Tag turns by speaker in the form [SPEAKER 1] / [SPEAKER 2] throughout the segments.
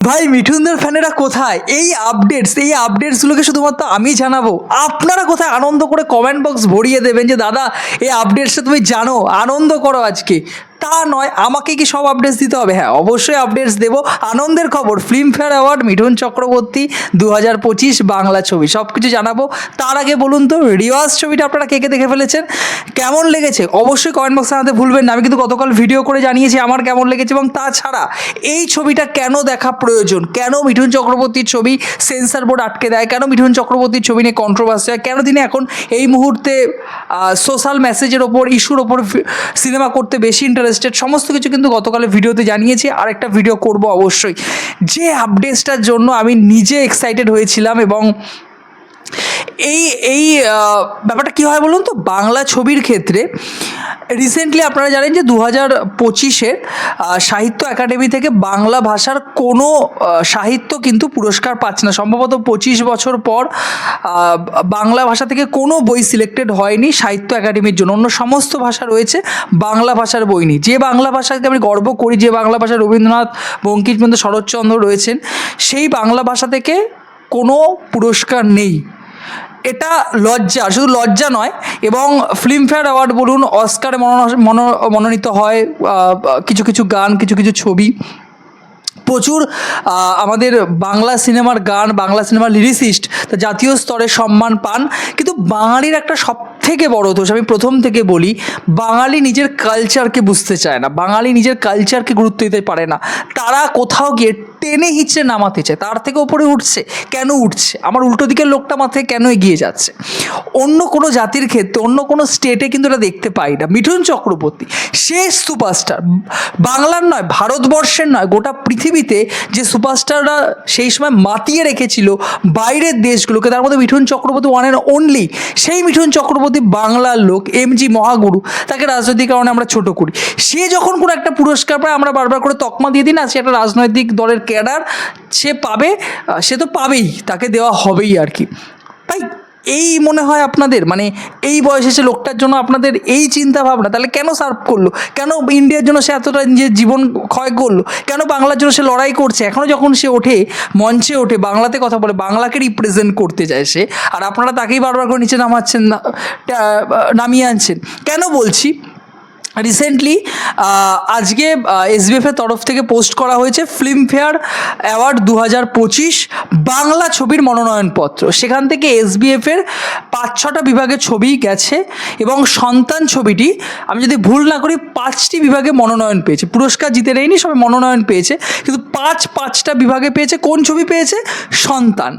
[SPEAKER 1] ভাই, মিঠুনদের ফ্যানেরা কোথায়? এই আপডেটস এই আপডেটসগুলোকে শুধুমাত্র আমি জানাব। আপনারা কোথায় আনন্দ করে কমেন্ট বক্স ভরিয়ে দেবেন যে, দাদা, এই আপডেটসটা তুমি জানো, আনন্দ করো আজকে। তা নয়, আমাকে কি সব আপডেটস দিতে হবে? হ্যাঁ অবশ্যই আপডেটস দেবো। আনন্দের খবর ফিল্মফেয়ার অ্যাওয়ার্ড মিঠুন চক্রবর্তী দু হাজার পঁচিশ, বাংলা ছবি সব কিছু জানাব। তার আগে বলুন তো, রিওয়াজ ছবিটা আপনারা কে কে দেখে ফেলেছেন? কেমন লেগেছে? অবশ্যই কমেন্ট বক্সে জানাতে ভুলবেন না। আমি কিন্তু গতকাল ভিডিও করে জানিয়েছি আমার কেমন লেগেছে এবং তাছাড়া এই ছবিটা কেন দেখা প্রয়োজন? কেন মিঠুন চক্রবর্তীর ছবি সেন্সার বোর্ড আটকে দেয়? কেন মিঠুন চক্রবর্তীর ছবি নিয়ে কন্ট্রোভার্সি হয়? কেন তিনি এখন এই মুহূর্তে সোশ্যাল মেসেজের ওপর ইস্যুর ওপর সিনেমা করতে বেশি ইন্টারেস্টেড সমস্ত কিছু কিন্তু গতকালে ভিডিওতে জানিয়েছি, আর একটা ভিডিও করব অবশ্যই। যে আপডেটসটার জন্য আমি নিজে এক্সাইটেড হয়েছিলাম এবং এই এই ব্যাপারটা কী হয় বলুন তো? বাংলা ছবির ক্ষেত্রে রিসেন্টলি আপনারা জানেন যে দু হাজার পঁচিশের সাহিত্য একাডেমি থেকে বাংলা ভাষার কোনো সাহিত্য কিন্তু পুরস্কার পাচ্ছে না। সম্ভবত পঁচিশ বছর পর বাংলা ভাষা থেকে কোনো বই সিলেক্টেড হয়নি সাহিত্য একাডেমির জন্য। অন্য সমস্ত ভাষা রয়েছে, বাংলা ভাষার বই নেই। যে বাংলা ভাষাকে আমি গর্ব করি, যে বাংলা ভাষা রবীন্দ্রনাথ, বঙ্কিমচন্দ্র শরৎচন্দ্র রয়েছেন, সেই বাংলা ভাষা থেকে কোনো পুরস্কার নেই। এটা লজ্জা, শুধু লজ্জা নয়, এবং ফিল্মফেয়ার অ্যাওয়ার্ড বলুন অস্কারে মনোন- মনো- মনোনীত হয় কিছু কিছু গান, কিছু কিছু ছবি। প্রচুর আমাদের বাংলা সিনেমার গান, বাংলা সিনেমার লিরিসিস্ট তা জাতীয় স্তরে সম্মান পান। কিন্তু বাঙালির একটা সব থেকে বড় দোষ, আমি প্রথম থেকে বলি, বাঙালি নিজের কালচারকে বুঝতে চায় না। বাঙালি নিজের কালচারকে গুরুত্ব দিতে পারে না। তারা কোথাও গিয়ে টেনে হিচড়ে নামাতে চায়। তার থেকে ওপরে উঠছে। কেন উঠছে? আমার উল্টো দিকের লোকটা মাথায় কেন এগিয়ে যাচ্ছে? অন্য কোনো জাতির ক্ষেত্রে, অন্য কোনো স্টেটে কিন্তু এটা দেখতে পাই না। মিঠুন চক্রবর্তী, সে সুপারস্টার বাংলার নয়, ভারতবর্ষের নয়, গোটা পৃথিবীতে যে সুপারস্টাররা সেই সময় মাতিয়ে রেখেছিল বাইরের দেশগুলোকে, তার মধ্যে Mithun Chakraborty one and only সেই মিঠুন চক্রবর্তী বাংলার লোক এম জি মহাগুরু, তাকে রাজনৈতিক কারণে আমরা ছোট করি। সে যখন কোনো একটা পুরস্কার পায়, আমরা বারবার করে তকমা দিয়ে দিই, না, সে একটা রাজনৈতিক দলের ক্যাডার, সে পাবে সে তো পাবেই, তাকে দেওয়া হবেই আর কি। এই মনে হয় আপনাদের মানে এই বয়সে সে লোকটার জন্য আপনাদের এই চিন্তা ভাবনা তাহলে কেন সার্ভ করল? কেন ইন্ডিয়ার জন্য সে এতটা নিজের জীবন ক্ষয় করল? কেন বাংলার জন্য সে লড়াই করছে? এখনও যখন সে ওঠে, মঞ্চে ওঠে, বাংলাতে কথা বলে, বাংলাকে রিপ্রেজেন্ট করতে চায় সে, আর আপনারা তাকেই বারবার করে নিচে নামাচ্ছেন, না নামিয়ে আনছেন। কেন বলছি? রিসেন্টলি আজকে এসবিএফ এর তরফ থেকে পোস্ট করা হয়েছে ফিল্মফেয়ার অ্যাওয়ার্ড দু হাজার পঁচিশ বাংলা ছবির মনোনয়নপত্র। সেখান থেকে এসবিএফ এর পাঁচ ছটা বিভাগে ছবি গেছে এবং সন্তান ছবিটি, আমি যদি ভুল না করি, পাঁচটি বিভাগে মনোনয়ন পেয়েছে। পুরস্কার জিতে নেয়নি সবে মনোনয়ন পেয়েছে, কিন্তু পাঁচ পাঁচটা বিভাগে পেয়েছে। কোন ছবি পেয়েছে? সন্তান।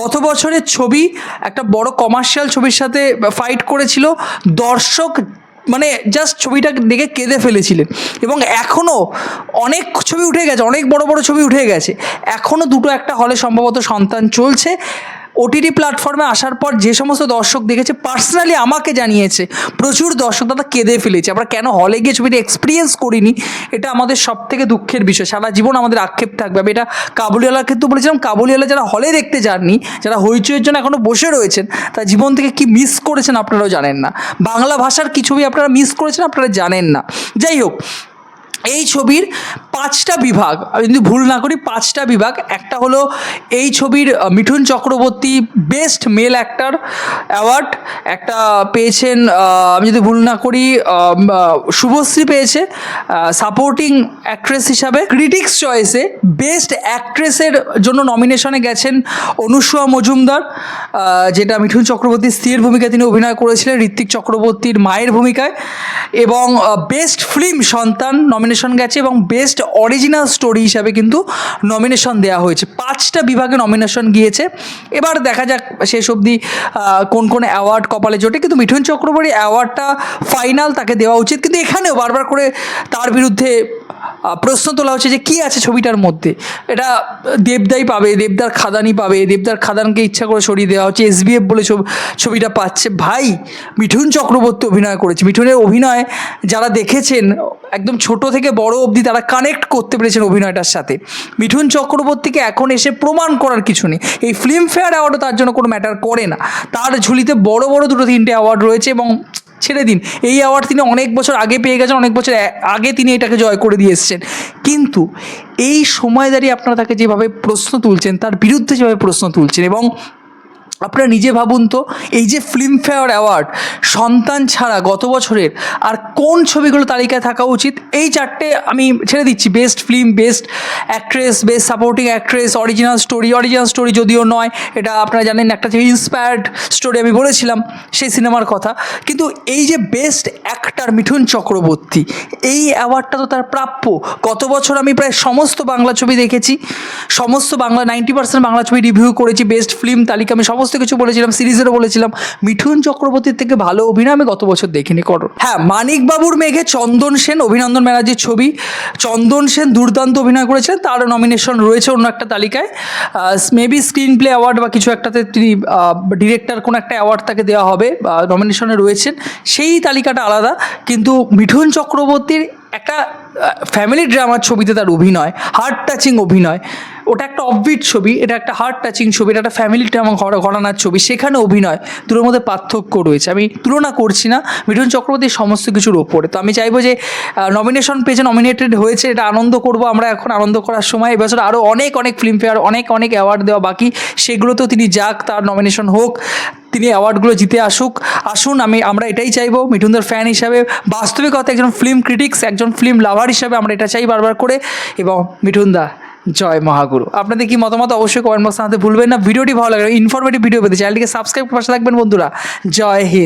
[SPEAKER 1] গত বছরের ছবি, একটা বড় কমার্শিয়াল ছবির সাথে ফাইট করেছিল দর্শক মানে জাস্ট ছবিটা দেখে কেঁদে ফেলেছিলেন। এবং এখনও অনেক ছবি উঠে গেছে, অনেক বড় বড় ছবি উঠে গেছে। এখনও দুটো একটা হলে সম্ভবত সন্তান চলছে। ওটিটি প্ল্যাটফর্মে আসার পর যে সমস্ত দর্শক দেখেছে পার্সোনালি আমাকে জানিয়েছে, প্রচুর দর্শক দাদা কেঁদে ফেলেছে। আমরা কেন হলে গিয়ে ছবিটা এক্সপিরিয়েন্স করিনি? এটা আমাদের সব থেকে দুঃখের বিষয়। সারা জীবন আমাদের আক্ষেপ থাকবে। আমি এটা কাবুলিওয়ালার ক্ষেত্রে বলেছিলাম, কাবুলিওয়ালা যারা হলে দেখতে যাননি, যারা হইচইয়ের জন্য এখনও বসে রয়েছেন, তার জীবন থেকে কি মিস করেছেন আপনারাও জানেন না। বাংলা ভাষার কি ছবি আপনারা মিস করেছেন আপনারা জানেন না। যাই হোক এই ছবির পাঁচটা বিভাগ, আমি যদি ভুল না করি, পাঁচটা বিভাগ, একটা হলো এই ছবির Mithun Chakraborty best male actor award, একটা পেয়েছেন আমি যদি ভুল না করি শুভশ্রী পেয়েছে সাপোর্টিং অ্যাক্ট্রেস হিসাবে। ক্রিটিক্স চয়েসে বেস্ট অ্যাক্ট্রেসের জন্য নমিনেশনে গেছেন অনুসুয়া মজুমদার যেটা মিঠুন চক্রবর্তীর স্ত্রীর ভূমিকায় তিনি অভিনয় করেছিলেন, ঋত্বিক চক্রবর্তীর মায়ের ভূমিকায়, এবং বেস্ট ফিল্ম সন্তান নমিনেশন গেছে এবং বেস্ট অরিজিনাল স্টোরি হিসাবে কিন্তু নমিনেশন দেওয়া হয়েছে। পাঁচটা বিভাগে নমিনেশন গিয়েছে। এবার দেখা যাক শেষ অবধি কোন কোন অ্যাওয়ার্ড কপালে জোটে। কিন্তু মিঠুন চক্রবর্তী অ্যাওয়ার্ডটা ফাইনাল তাকে দেওয়া উচিত। কিন্তু এখানেও বারবার করে তার বিরুদ্ধে প্রশ্ন তোলা হচ্ছে যে কি আছে ছবিটার মধ্যে? এটা দেবদাই পাবে, দেবদার খাদানি পাবে, দেবদার খাদানকে ইচ্ছা করে সরিয়ে দেওয়া হচ্ছে এসবিএফ বলে ছবি- ছবিটা পাচ্ছে। ভাই, মিঠুন চক্রবর্তী অভিনয় করেছে। মিঠুনের অভিনয় যারা দেখেছেন, একদম ছোট থেকে বড় অবধি তারা কানেক্ট করতে পেরেছেন অভিনয়টার সাথে। মিঠুন চক্রবর্তীকে এখন এসে প্রমাণ করার কিছু নেই। এই ফিল্মফেয়ার অ্যাওয়ার্ডও তার জন্য কোনো ম্যাটার করে না। তার ঝুলিতে বড় বড় দুটো তিনটে অ্যাওয়ার্ড রয়েছে এবং ছেড়ে দিন। এই অ্যাওয়ার্ড তিনি অনেক বছর আগে পেয়ে গেছেন, অনেক বছর আগে তিনি এটাকে জয় করে দিয়ে এসেছেন। কিন্তু এই সময় দাঁড়িয়ে আপনারা তাকে যেভাবে প্রশ্ন তুলছেন, তার বিরুদ্ধে যেভাবে প্রশ্ন তুলছেন এবং আপনারা নিজে ভাবুন তো, এই যে ফিল্মফেয়ার অ্যাওয়ার্ড সন্তান ছাড়া গত বছরের আর কোন ছবিগুলো তালিকায় থাকা উচিত? এই চারটে আমি ছেড়ে দিচ্ছি। Best film best actress best supporting actress original story original story যদিও নয়, এটা আপনারা জানেন একটা ইন্সপায়ার্ড স্টোরি আমি বলেছিলাম, সেই সিনেমার কথা। কিন্তু এই যে বেস্ট অ্যাক্টার মিঠুন চক্রবর্তী, এই অ্যাওয়ার্ডটা তো তার প্রাপ্য। গত বছর আমি প্রায় সমস্ত বাংলা ছবি দেখেছি, সমস্ত বাংলা নাইনটি পার্সেন্ট বাংলা ছবি রিভিউ করেছি বেস্ট ফিল্ম তালিকা আমি সমস্ত কিছু বলেছিলাম, সিরিজেরও বলেছিলাম। মিঠুন চক্রবর্তীর থেকে ভালো অভিনয় আমি গত বছর দেখিনি, করো। হ্যাঁ মানিকবাবুর মেঘে চন্দন সেন, অভিনন্দন ব্যানার্জির ছবি। চন্দন সেন দুর্দান্ত অভিনয় করেছেন তার নমিনেশন রয়েছে অন্য একটা তালিকায়। মেবি স্ক্রিন প্লে অ্যাওয়ার্ড বা কিছু একটাতে তিনি ডিরেক্টর কোনো একটা অ্যাওয়ার্ড তাকে দেওয়া হবে নমিনেশনে রয়েছেন। সেই তালিকাটা আলাদা, কিন্তু মিঠুন চক্রবর্তীর একটা ফ্যামিলি ড্রামার ছবিতে তার অভিনয় হার্ট টাচিং অভিনয়, ওটা একটা অফবিট ছবি, এটা একটা হার্ট টাচিং ছবি, এটা একটা ফ্যামিলি ড্রামা ঘটনার ছবি, সেখানে অভিনয়, দুটোর মধ্যে পার্থক্য রয়েছে। আমি তুলনা করছি না, মিঠুন চক্রবর্তীর সমস্ত কিছুর ওপরে। তো আমি চাইব যে নমিনেশন পেয়েছে নমিনেটেড হয়েছে, এটা আনন্দ করব আমরা এখন আনন্দ করার সময়। এবছর আরও অনেক অনেক ফিল্মফেয়ার অনেক অনেক অ্যাওয়ার্ড দেওয়া বাকি, সেগুলোতেও তিনি যাক, তার নমিনেশন হোক। তিনি অ্যাওয়ার্ডগুলো জিতে আসুক। আসুন, আমি, আমরা এটাই চাইব। মিঠুনদার ফ্যান হিসাবে বাস্তবিকতা একজন ফিল্ম ক্রিটিক্স একজন ফিল্ম লাভার হিসাবে আমরা এটা চাই বারবার করে। এবং মিঠুনদা, জয় মহাগুরু। আপনাদের কি মতামত অবশ্যই কমেন্ট বক্সে জানাতে ভুলবেন না। ভিডিওটি ভালো লাগে ইনফরমেটিভ ভিডিও পেতে চ্যানেলটিকে সাবস্ক্রাইব করে পাশে থাকবেন বন্ধুরা। জয় হিন্দ।